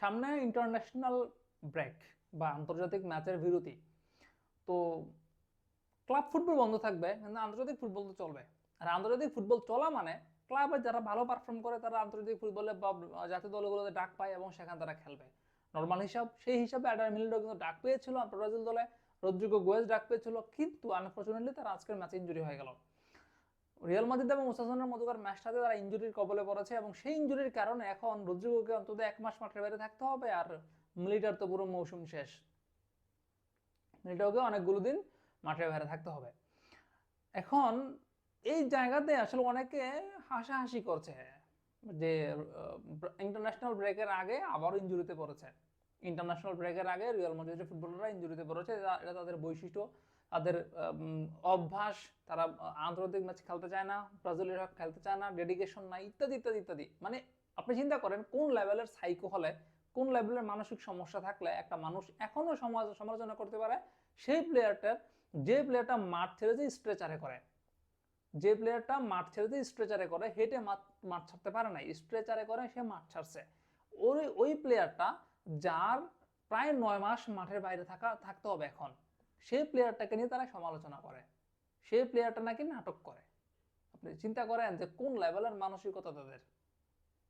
সামনে international break বা আন্তর্জাতিক ম্যাচের বিরতি। তো ক্লাব ফুটবল বন্ধ থাকবে, কিন্তু আন্তর্জাতিক ফুটবল তো চলবে। আর আন্তর্জাতিক ফুটবল চলা মানে ক্লাবে যারা ভালো পারফর্ম করে, তারা আন্তর্জাতিক ফুটবলে বা জাতীয় দলগুলোতে ডাক পায় এবং সেখানে তারা খেলবে। নর্মাল হিসাব, সেই হিসাবে অ্যাডার মিলিডো কিন্তু ডাক পেয়েছিল ব্রাজিল দলে। রদ্রিগো গোয়েজ ডাক পেয়েছিল, কিন্তু আনফর্চুনেটলি তার আজকের ম্যাচে ইঞ্জুরি হয়ে গেল। রিয়াল মাদ্রিদ এবং ওসাসনের মধ্যকার ম্যাচটাতে তারা ইঞ্জুরির কবলে পড়েছে এবং সেই ইঞ্জুরির কারণে এখন রদ্রিগোকে অন্তত এক মাস মাঠের বাইরে থাকতে হবে আর মিলিটার তো পুরো মৌসুম শেষ। মিলিটারকে অনেকগুলো দিন মাঠের বাইরে থাকতে হবে। এখন এই জায়গাতে আসলে অনেকে হাসাহাসি করছে যে ইন্টারন্যাশনাল ব্রেকের আগে আবারও ইঞ্জুরিতে পড়েছে। ইন্টারন্যাশনাল ব্রেকের আগে রিয়াল মাদ্রিদের ফুটবলাররা ইঞ্জুরিতে পড়েছে। এটা তাদের বৈশিষ্ট্য তাদের অভ্যাস, তারা আন্তর্জাতিক ম্যাচ খেলতে চায় না, ব্রাজিলের হক খেলতে চায় না, ডেডিকেশন নাই ইত্যাদি ইত্যাদি ইত্যাদি। মানে আপনি চিন্তা করেন, কোন লেভেলের সাইকো হলে, কোন লেভেলের মানসিক সমস্যা থাকলে একটা মানুষ এখনও সমাজ, সমালোচনা করতে পারে, সেই প্লেয়ারটার যে প্লেয়ারটা মাঠ ছেড়ে যে স্ট্রেচারে করে, যে প্লেয়ারটা মাঠ ছেড়ে যে স্ট্রেচারে করে, হেঁটে মাঠ ছাড়তে পারে না স্ট্রেচারে করে, সে মাঠ ছাড়ছে। ওই ওই প্লেয়ারটা যার প্রায় নয় মাস মাঠের বাইরে থাকা, থাকতে হবে এখন। সেই প্লেয়ারটাকে নিয়ে তারা সমালোচনা করে। সেই প্লেয়ারটা নাকি নাটক করে। আপনি চিন্তা করেন যে কোন লেভেলের মানসিকতা তাদের?